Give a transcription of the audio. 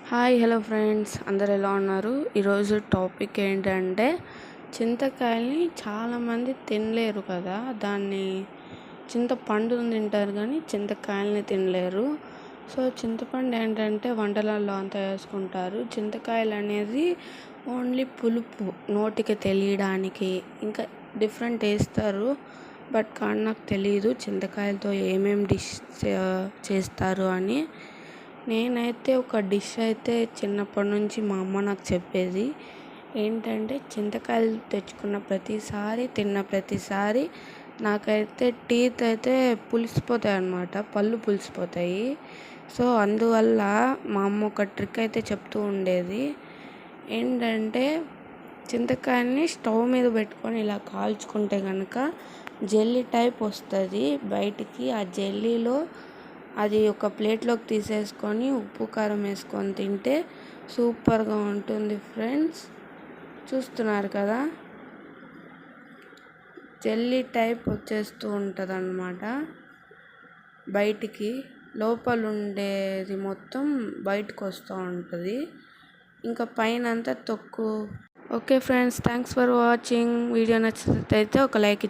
Hi hello friends. అందరు ఎలా ఉన్నారు? ఈరోజు టాపిక్ ఏంటంటే చింతకాయల్ని చాలామంది తినలేరు కదా. దాన్ని చింతపండుని తింటారు కానీ చింతకాయల్ని తినలేరు. సో చింతపండు ఏంటంటే వంటలలో అంతా వేసుకుంటారు. చింతకాయలు అనేది ఓన్లీ పులుపు నోటికి తెలియడానికి ఇంకా డిఫరెంట్ వేస్తారు. బట్ కానీ నాకు తెలియదు చింతకాయలతో ఏమేమి డిష్ చేస్తారు అని. నేనైతే ఒక డిష్ అయితే చిన్నప్పటి నుంచి మా అమ్మ నాకు చెప్పేది. ఏంటంటే చింతకాయలు తెచ్చుకున్న ప్రతిసారి తిన్న ప్రతిసారి నాకైతే టీత్ అయితే పులిసిపోతాయి అన్నమాట పళ్ళు పులిసిపోతాయి. సో అందువల్ల మా అమ్మ ఒక ట్రిక్ అయితే చెప్తూ ఉండేది. ఏంటంటే చింతకాయని స్టవ్ మీద పెట్టుకొని ఇలా కాల్చుకుంటే కనుక జెల్లీ టైప్ వస్తుంది బయటికి ఆ జెల్లీలో అది ఒక ప్లేట్లోకి తీసేసుకొని ఉప్పు కారం వేసుకొని తింటే సూపర్గా ఉంటుంది ఫ్రెండ్స్. చూస్తున్నారు కదా? జెల్లీ టైప్ వచ్చేస్తూ ఉంటుంది అన్నమాట బయటికి లోపల ఉండేది మొత్తం బయటకు వస్తూ ఉంటుంది. ఇంకా పైన అంతా తొక్కు. Okay friends thanks for watching. Video నచ్చినట్లయితే ఒక లైక్